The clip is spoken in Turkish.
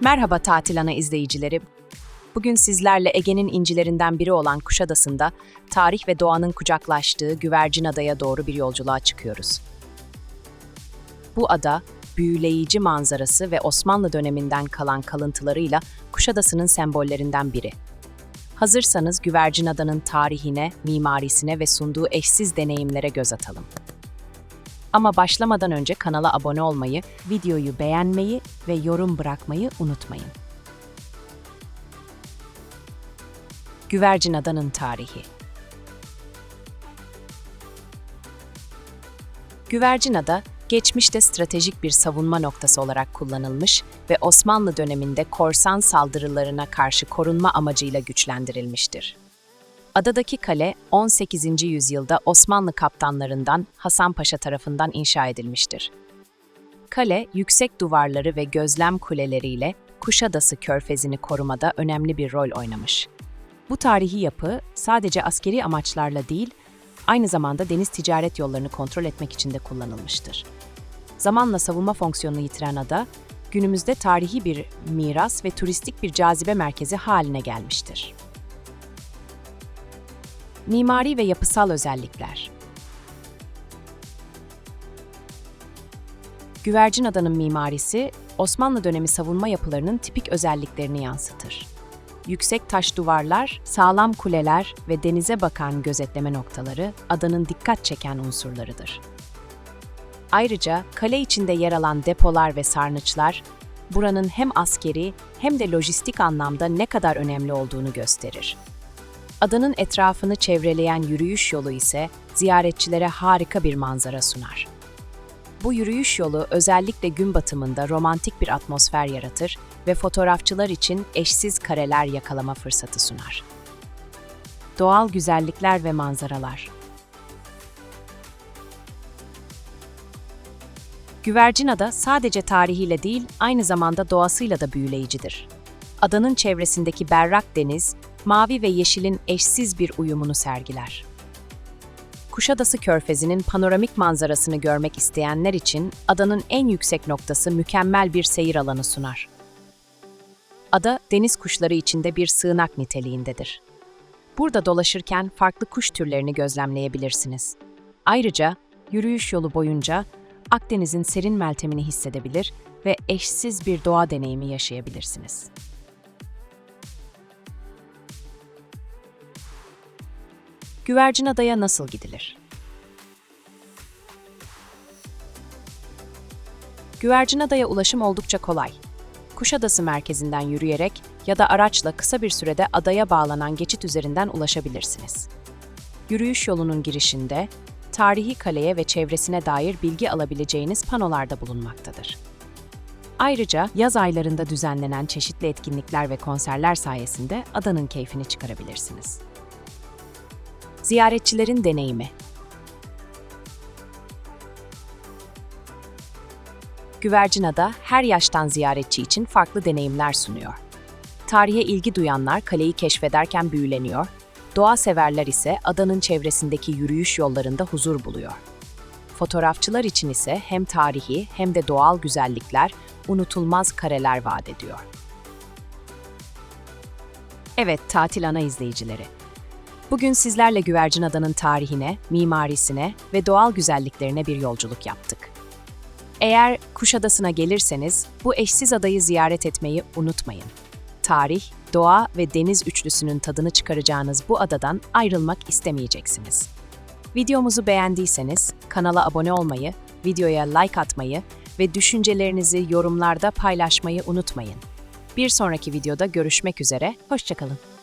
Merhaba Tatil Ana izleyicileri. Bugün sizlerle Ege'nin incilerinden biri olan Kuşadası'nda tarih ve doğanın kucaklaştığı Güvercin Adaya doğru bir yolculuğa çıkıyoruz. Bu ada, büyüleyici manzarası ve Osmanlı döneminden kalan kalıntılarıyla Kuşadası'nın sembollerinden biri. Hazırsanız Güvercin Ada'nın tarihine, mimarisine ve sunduğu eşsiz deneyimlere göz atalım. Ama başlamadan önce kanala abone olmayı, videoyu beğenmeyi ve yorum bırakmayı unutmayın. Güvercin Ada'nın tarihi Güvercin Ada, geçmişte stratejik bir savunma noktası olarak kullanılmış ve Osmanlı döneminde korsan saldırılarına karşı korunma amacıyla güçlendirilmiştir. Adadaki kale 18. yüzyılda Osmanlı kaptanlarından Hasan Paşa tarafından inşa edilmiştir. Kale, yüksek duvarları ve gözlem kuleleriyle Kuşadası Körfezi'ni korumada önemli bir rol oynamış. Bu tarihi yapı sadece askeri amaçlarla değil, aynı zamanda deniz ticaret yollarını kontrol etmek için de kullanılmıştır. Zamanla savunma fonksiyonunu yitiren ada, günümüzde tarihi bir miras ve turistik bir cazibe merkezi haline gelmiştir. Mimari ve yapısal özellikler. Güvercin Ada'nın mimarisi, Osmanlı dönemi savunma yapılarının tipik özelliklerini yansıtır. Yüksek taş duvarlar, sağlam kuleler ve denize bakan gözetleme noktaları adanın dikkat çeken unsurlarıdır. Ayrıca kale içinde yer alan depolar ve sarnıçlar, buranın hem askeri hem de lojistik anlamda ne kadar önemli olduğunu gösterir. Adanın etrafını çevreleyen yürüyüş yolu ise ziyaretçilere harika bir manzara sunar. Bu yürüyüş yolu özellikle gün batımında romantik bir atmosfer yaratır ve fotoğrafçılar için eşsiz kareler yakalama fırsatı sunar. Doğal güzellikler ve manzaralar. Güvercin Ada sadece tarihiyle değil, aynı zamanda doğasıyla da büyüleyicidir. Adanın çevresindeki berrak deniz, mavi ve yeşilin eşsiz bir uyumunu sergiler. Kuşadası Körfezi'nin panoramik manzarasını görmek isteyenler için adanın en yüksek noktası mükemmel bir seyir alanı sunar. Ada, deniz kuşları içinde bir sığınak niteliğindedir. Burada dolaşırken farklı kuş türlerini gözlemleyebilirsiniz. Ayrıca yürüyüş yolu boyunca Akdeniz'in serin meltemini hissedebilir ve eşsiz bir doğa deneyimi yaşayabilirsiniz. Güvercin Adaya nasıl gidilir? Güvercin Adaya ulaşım oldukça kolay. Kuşadası merkezinden yürüyerek ya da araçla kısa bir sürede adaya bağlanan geçit üzerinden ulaşabilirsiniz. Yürüyüş yolunun girişinde tarihi kaleye ve çevresine dair bilgi alabileceğiniz panolar da bulunmaktadır. Ayrıca yaz aylarında düzenlenen çeşitli etkinlikler ve konserler sayesinde adanın keyfini çıkarabilirsiniz. Ziyaretçilerin deneyimi. Güvercinada her yaştan ziyaretçi için farklı deneyimler sunuyor. Tarihe ilgi duyanlar kaleyi keşfederken büyüleniyor, doğa severler ise adanın çevresindeki yürüyüş yollarında huzur buluyor. Fotoğrafçılar için ise hem tarihi hem de doğal güzellikler unutulmaz kareler vaat ediyor. Evet, tatil ana izleyicileri. Bugün sizlerle Güvercin Ada'nın tarihine, mimarisine ve doğal güzelliklerine bir yolculuk yaptık. Eğer Kuşadası'na gelirseniz bu eşsiz adayı ziyaret etmeyi unutmayın. Tarih, doğa ve deniz üçlüsünün tadını çıkaracağınız bu adadan ayrılmak istemeyeceksiniz. Videomuzu beğendiyseniz kanala abone olmayı, videoya like atmayı ve düşüncelerinizi yorumlarda paylaşmayı unutmayın. Bir sonraki videoda görüşmek üzere, hoşçakalın.